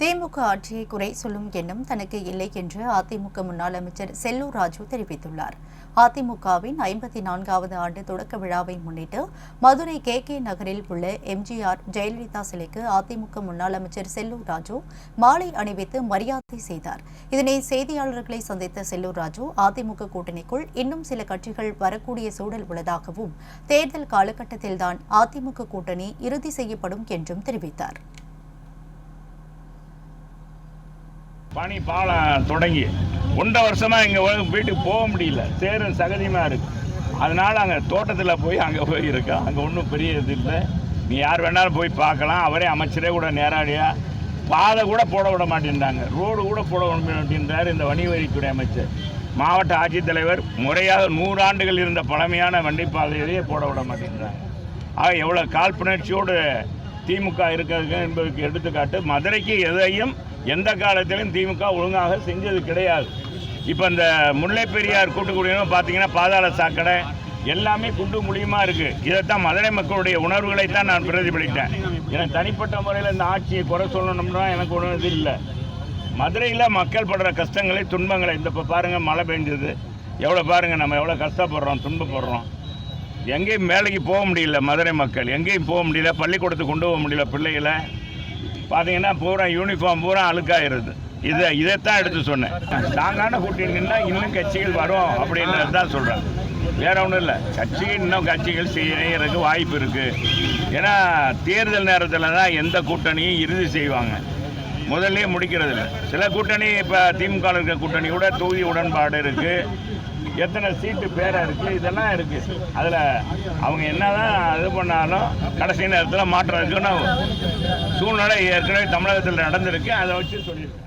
திமுக ஆட்சியை குறை சொல்லும் எண்ணம் தனக்கு இல்லை என்று அதிமுக முன்னாள் அமைச்சர் செல்லூர் ராஜு தெரிவித்துள்ளார். அதிமுகவின் ஐம்பத்தி நான்காவது ஆண்டு தொடக்க விழாவை முன்னிட்டு மதுரை கே கே நகரில் உள்ள எம்ஜிஆர் ஜெயலலிதா சிலைக்கு அதிமுக முன்னாள் அமைச்சர் செல்லூர் ராஜு மாலை அணிவித்து மரியாதை செய்தார். இதனை செய்தியாளர்களை சந்தித்த செல்லூர் ராஜு அதிமுக கூட்டணிக்குள் இன்னும் சில கட்சிகள் வரக்கூடிய சூழல் உள்ளதாகவும் தேர்தல் காலகட்டத்தில்தான் அதிமுக கூட்டணி இறுதி செய்யப்படும் என்றும் தெரிவித்தார். பனி பாலம் தொடங்கி ஒன்றரை வருஷமாக எங்கள் வீட்டுக்கு போக முடியல. சேரும் சகதியமாக இருக்கு. அதனால் அங்கே தோட்டத்தில் போய் அங்கே போய் இருக்கோம் அங்கே ஒன்றும் பெரிய இது இல்லை. நீ யார் வேணாலும் போய் பார்க்கலாம். அவரே அமைச்சரே கூட நேரடியாக பாதை கூட போட விட மாட்டேன்றாங்க. ரோடு கூட போட விட மாட்டேன்றார் இந்த வணிகவரித்துறை அமைச்சர். மாவட்ட ஆட்சித்தலைவர் முறையாக நூறாண்டுகள் இருந்த பழமையான வண்டிப்பாதையிலேயே போட விட மாட்டேன்றாங்க. ஆக எவ்வளோ காழ்ப்புணர்ச்சியோடு திமுக இருக்கிறது என்பதற்கு எடுத்துக்காட்டு மதுரைக்கு எதையும் எந்த காலத்திலும் திமுக ஒழுங்காக செஞ்சது கிடையாது. இப்போ இந்த முல்லை பெரியார் கூட்டுக்குடியினர் பார்த்தீங்கன்னா பாதாள சாக்கடை எல்லாமே குண்டு முழியுமா இருக்குது இதைத்தான் மதுரை மக்களுடைய உணர்வுகளை தான் நான் பிரதிபலித்தேன். எனக்கு தனிப்பட்ட முறையில் இந்த ஆட்சியை குறை சொல்லணும்னா எனக்கு ஒன்றும் இது இல்லை. மதுரையில் மக்கள் படுற கஷ்டங்களை துன்பங்களை இந்த இப்போ பாருங்கள் மழை பெஞ்சது எவ்வளோ பாருங்கள் நம்ம எவ்வளோ கஷ்டப்படுறோம் துன்பப்படுறோம். எங்கேயும் வேலைக்கு போக முடியல மதுரை மக்கள். எங்கேயும் போக முடியல பள்ளிக்கூடத்துக்கு கொண்டு போக முடியல பிள்ளைகளை. பார்த்தீங்கன்னா பூரா யூனிஃபார்ம் பூரா அழுக்காயிருது. இதை இதைத்தான் எடுத்து சொன்னேன். நாங்கான கூட்டணின்னா இன்னும் கட்சிகள் வரும் அப்படின்றது தான் சொல்கிறேன் வேற ஒன்றும் இல்லை. கட்சிகள் இன்னும் கட்சிகள் செய்யறதுக்கு வாய்ப்பு இருக்குது ஏன்னா தேர்தல் நேரத்தில் தான் எந்த கூட்டணியும் இறுதி செய்வாங்க. முதல்ல முடிக்கிறது இல்லை சில கூட்டணி இப்போ திமுக இருக்கிற கூட்டணி கூட தொகுதி உடன்பாடு இருக்குது எத்தனை சீட்டு பேரா இருக்குது இதெல்லாம் இருக்குது அதில் அவங்க என்னதான் இது பண்ணாலும் கடைசி நேரத்தில் மாற்றம் இருக்குன்னு சூழ்நிலை ஏற்கனவே தமிழகத்தில் நடந்திருக்கு. அதை வச்சு சொல்லியிருக்கேன்